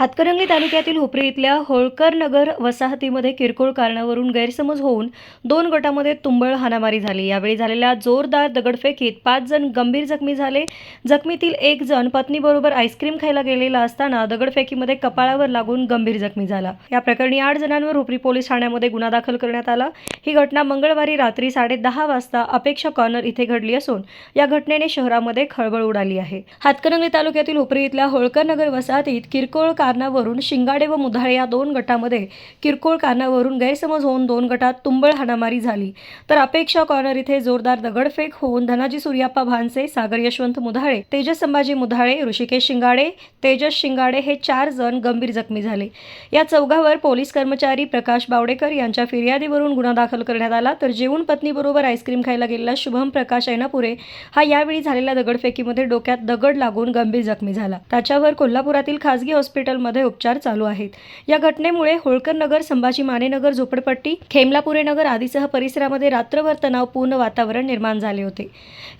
हातकणंगले तालुक्यातील हुपरी इथल्या होळकर नगर वसाहतीमध्ये किरकोळ कारणावरून गैरसमज होऊन दोन गटामध्ये तुंबळ हाणामारी झाली. यावेळी झालेल्या जोरदार दगडफेकीत पाच जण गंभीर जखमी झाले. जखमीतील एक जण पत्नीबरोबर आईस्क्रीम खायला गेलेला असताना दगडफेकीमध्ये कपाळावर लागून गंभीर जखमी झाला. या प्रकरणी आठ जणांवर हुपरी पोलीस ठाण्यामध्ये गुन्हा दाखल करण्यात आला. ही घटना मंगळवारी रात्री साडेदहा वाजता अपेक्षा कॉर्नर इथे घडली असून या घटनेने शहरामध्ये खळबळ उडाली आहे. हातकणंगले तालुक्यातील हुपरी इथल्या होळकर नगर वसाहतीत किरकोळ कारणावरून शिंगाडे व मुधाळे या दोन गटामध्ये किरकोळ कारणावरून गैरसमज होऊन दोन गटात तुंबळ हाणामारी झाली. तर अपेक्षा कॉर्नर इथे जोरदार दगडफेक होऊन धनाजी सूर्याप्पा भानसे सागर यशवंत मुधाळे तेजस संभाजी मुधाळे ऋषिकेश शिंगाडे तेजस शिंगाडे हे चार जण गंभीर जखमी झाले. या चौघावर पोलीस कर्मचारी प्रकाश बावडेकर यांच्या फिर्यादीवरून गुन्हा दाखल करण्यात आला. तर जेवून पत्नीबरोबर आईस्क्रीम खायला गेलेला शुभम प्रकाश ऐनापुरे हा यावेळी झालेल्या दगडफेकीमध्ये डोक्यात दगड लागून गंभीर जखमी झाला. त्याच्यावर कोल्हापुरातील खासगी हॉस्पिटलमध्ये उपचार चालू आहेत. या घटनेमुळे होळकर नगर संभाजी मानेनगर झोपडपट्टी खेमलापुरे नगर आदीसह परिसरामध्ये रात्रभर तणावपूर्ण वातावरण निर्माण झाले होते.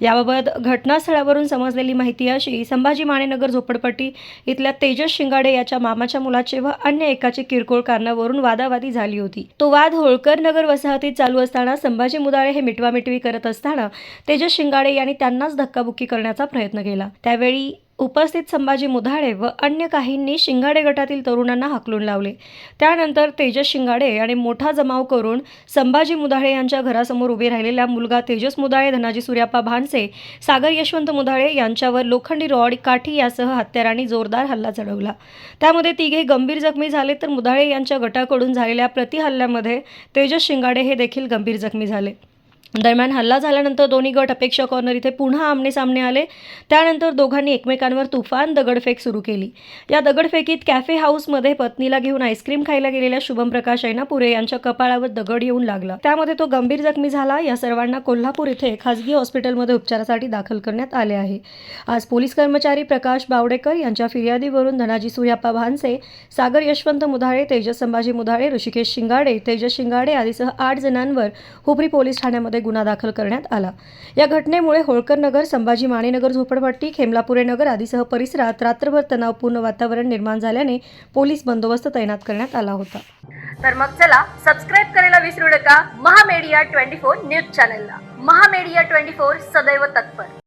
याबाबत घटनास्थळावरून समजलेली माहिती अशी संभाजी मानेनगर झोपडपट्टी इथल्या तेजस शिंगाडे याच्या मामाच्या मुलाचे व अन्य एकाचे किरकोळ कारणावरून वादावादी झाली होती. तो वाद होळकर नगर वसाहतीत चालू असताना संभाजी मुदाळे हे मिटवामिटवी करत असताना तेजस शिंगाडे यांनी त्यांनाच धक्काबुक्की करण्याचा प्रयत्न केला. त्यावेळी उपस्थित संभाजी मुधाळे व अन्य काहींनी शिंगाडे गटातील तरुणांना हाकलून लावले. त्यानंतर तेजस शिंगाडे आणि मोठा जमाव करून संभाजी मुधाळे यांच्या घरासमोर उभे राहिलेल्या मुलगा तेजस मुधाळे धनाजी सूर्याप्पा भानसे सागर यशवंत मुधाळे यांच्यावर लोखंडी रॉड काठी यासह हत्यारांनी जोरदार हल्ला चढवला. त्यामध्ये तिघे गंभीर जखमी झाले तर मुधाळे यांच्या गटाकडून झालेल्या प्रतिहल्ल्यामध्ये तेजस शिंगाडे हे देखील गंभीर जखमी झाले. दरम्यान हल्ला झाल्यानंतर दोन्ही गट अपेक्षा कॉर्नर इथे पुन्हा आमने सामने आले. त्यानंतर दोघांनी एकमेकांवर तुफान दगडफेक सुरू केली. या दगडफेकीत कॅफे हाऊसमध्ये पत्नीला घेऊन आईस्क्रीम खायला गेलेल्या शुभम प्रकाश ऐनापुरे यांच्या कपाळावर दगड येऊन लागला. त्यामध्ये तो गंभीर जखमी झाला. या सर्वांना कोल्हापूर इथे खासगी हॉस्पिटलमध्ये उपचारासाठी दाखल करण्यात आले आहे. आज पोलीस कर्मचारी प्रकाश बावडेकर यांच्या फिर्यादीवरून धनाजी सूर्याप्पा भानसे सागर यशवंत मुधाळे तेजस संभाजी मुधाळे ऋषिकेश शिंगाडे तेजस शिंगाडे आदीसह आठ जणांवर हुपरी पोलीस ठाण्यामध्ये गुन्हा दाखल करण्यात आला. या घटनेमुळे होळकर नगर संभाजी मानेनगर झोपडपट्टी खेमलापुरे नगर आदीसह परिसरात रात्रभर तणावपूर्ण वातावरण निर्माण झाल्याने पोलीस बंदोबस्त तैनात करण्यात आला होता. तर मग चला सबस्क्राईब करायला विसरू नका. महामेडिया ट्वेंटी फोर न्यूज चॅनलला महामेडिया ट्वेंटी फोर सदैव तत्पर.